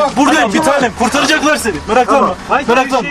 Abi buradayım bir tanem. Kurtaracaklar seni. Meraklanma. Meraklanma.